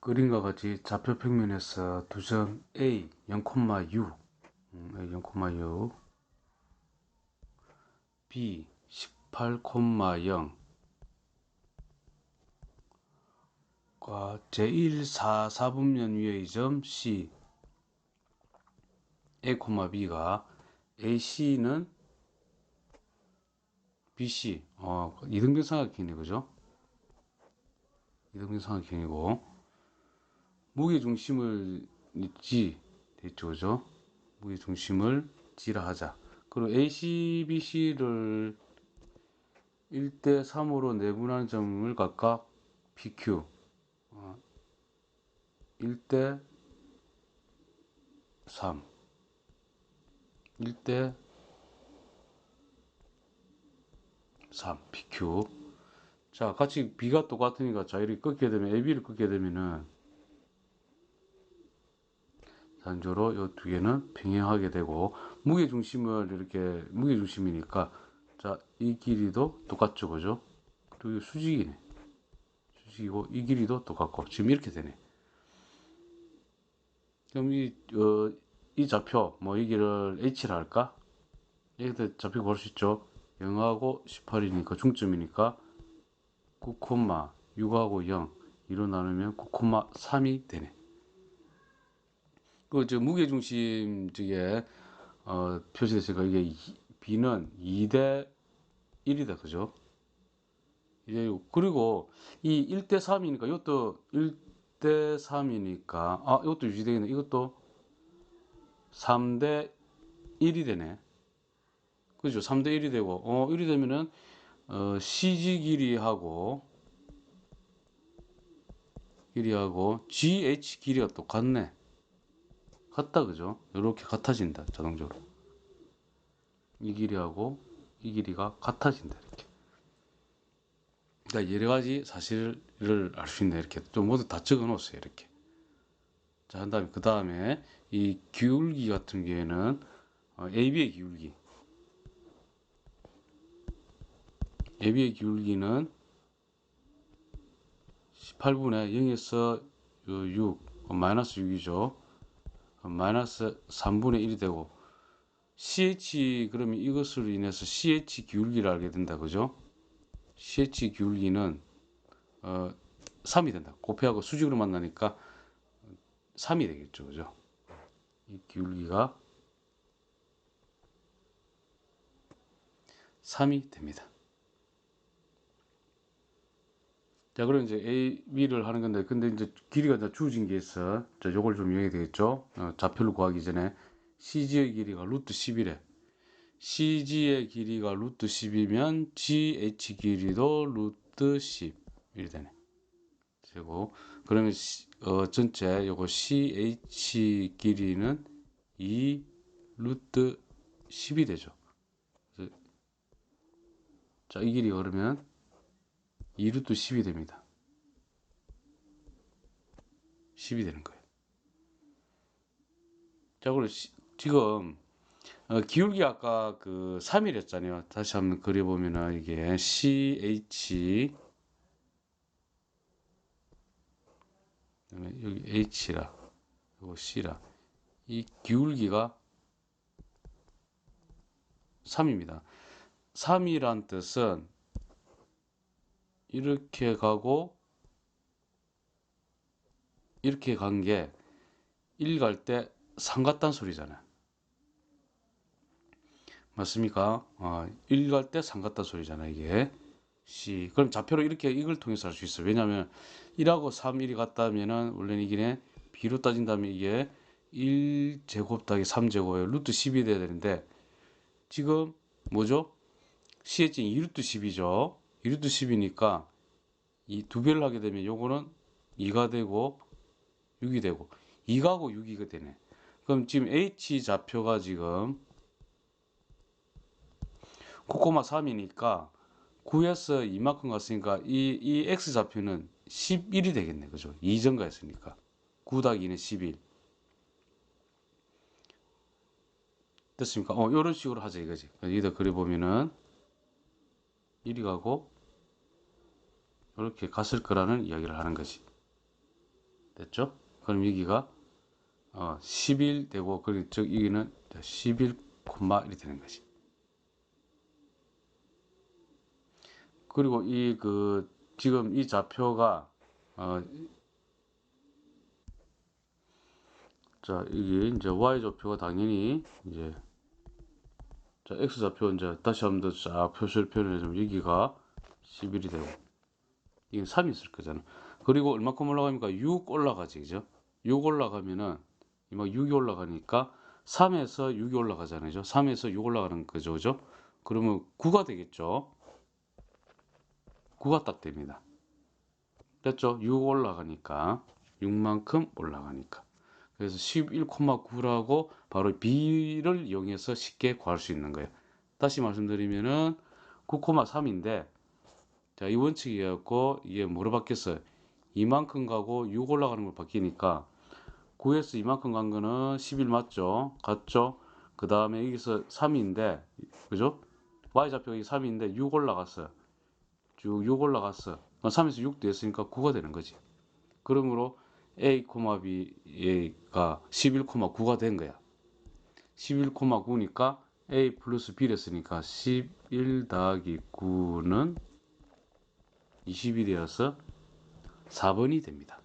그림과 같이 좌표 평면에서 두점 A 0,6 음, A 0,6 B 18,0 과 제1 4 4분면 위의 점 C A, B가 AC는 BC 어, 이등변 삼각형이네 그죠? 이등변 삼각형이고 무게 중심을 G 그죠? 무게 중심을 G라 하자. 그리고 AC, BC를 1대 3으로 내분한 점을 각각 PQ 어, 1대 3 1대 3 PQ 자 같이 B가 똑같으니까 자 이렇게 꺾게 되면 AB를 꺾게 되면은 단조로 이두 개는 평행하게 되고 무게 중심을 이렇게 무게 중심이니까 자 이 길이도 똑같죠 그죠? 그리고 수직이네. 수직이고 이 길이도 똑같고 지금 이렇게 되네. 그럼 이, 어, 이 좌표 뭐 여기를 H라 할까? 여기도 좌표 볼 수 있죠. 0하고 18이니까 중점이니까 9,6하고 0 2로 나누면 9,3이 되네 그 저 무게 중심 쪽에 어, 표시됐으니까 이게 B는 2대 1이다 그죠? 이제 그리고 이 1대 3이니까 이것도 1대 3이니까 아 이것도 유지되겠네. 이것도 3대 1이 되네. 그죠? 3대 1이 되고 어 1이 되면은 어, CG 길이하고 길이하고 GH 길이가 똑같네 같다 그죠? 이렇게 같아진다 자동적으로. 이 길이하고 이 길이가 같아진다 이렇게. 그러니까 여러 가지 사실을 알 수 있네 이렇게. 좀 모두 다 적어 놓았어요 이렇게. 자 한 다음에 그 다음에 이 기울기 같은 경우에는 어, AB의 기울기. AB의 기울기는 18분의 0에서 6 어, 마이너스 6이죠 마이너스 3분의 1이 되고 CH 그러면 이것으로 인해서 CH 기울기를 알게 된다 그죠? CH 기울기는 어, 3이 된다. 곱해하고 수직으로 만나니까 3이 되겠죠 그죠? 이 기울기가 3이 됩니다 자 그럼 이제 A, B를 하는 건데 근데 이제 길이가 이제 주어진 게 있어. 자 요걸 좀 이용해야 되겠죠? 어, 좌표를 구하기 전에 CG의 길이가 루트 10이래 CG의 길이가 루트 10이면 GH 길이도 루트 10이 되네. 되고. 그러면 어, 전체 요거 CH 길이는 2 루트 10이 되죠. 자 이 길이 그러면 2루트 10이 됩니다. 10이 되는 거예요. 자, 그리고 시, 지금 어, 기울기 아까 그 3이랬잖아요. 다시 한번 그려보면은 이게 CH 그다음에 여기 H라 그리고 C라 이 기울기가 3입니다. 3이란 뜻은 이렇게 가고 이렇게 간 게 1 갈 때3 갔단 소리잖아요. 맞습니까? 어, 1갈 때3 갔단 소리잖아요. 이게 C. 그럼 좌표로 이렇게 이걸 통해서 할수 있어요. 왜냐하면 1하고 3, 1이 같다면은 원래는 이게 B로 따진다면 이게 1제곱 더하기 3제곱에 루트 10이 돼야 되는데 지금 뭐죠? CH는 2루트 10이죠. 1루트 10이니까 이 두 배를 하게 되면 요거는 2가 되고 6이 되고 2가고 6이가 되네. 그럼 지금 H 좌표가 지금 9,3이니까 9에서 이만큼 갔으니까 이, 이 X 좌표는 11이 되겠네. 그죠? 2점 가했으니까 9 더하기 2는 11. 됐습니까? 어, 요런 식으로 하자 이거지. 여기다 그려보면은 1이 가고 이렇게 갔을 거라는 이야기를 하는 것이 됐죠? 그럼 여기가 어, 11 되고 즉 여기는 11, 이렇게 되는 거지. 그리고 이 그 지금 이 좌표가 어, 자 이게 이제 y 좌표가 당연히 이제 자 x 좌표 이제 다시 한번 더쫙 표시를 표현해 주면 여기가 11이 되고 이게 3이 있을 거잖아. 그리고 얼마큼 올라갑니까? 6 올라가지 그죠? 6 올라가면은 막 6이 올라가니까 3에서 6이 올라가잖아요. 3에서 6 올라가는 거죠. 그죠? 그러면 9가 되겠죠. 9가 딱 됩니다. 됐죠? 6 올라가니까 6만큼 올라가니까. 그래서 11,9라고 바로 B를 이용해서 쉽게 구할 수 있는 거예요. 다시 말씀드리면은 9,3인데 자, 이 원칙이 갖고 이게 뭐로 바뀌었어요? 이만큼 가고 6 올라가는 걸 바뀌니까 9에서 이만큼 간 거는 11 맞죠? 같죠? 그 다음에 여기서 3인데 그죠? Y좌표가 3인데 6 올라갔어요. 쭉 6 올라갔어. 3에서 6 됐으니까 9가 되는 거지. 그러므로 A, B가 11,9가 된 거야. 11,9니까 A 플러스 B랬으니까 11 더하기 9는 20이 되어서 4번이 됩니다.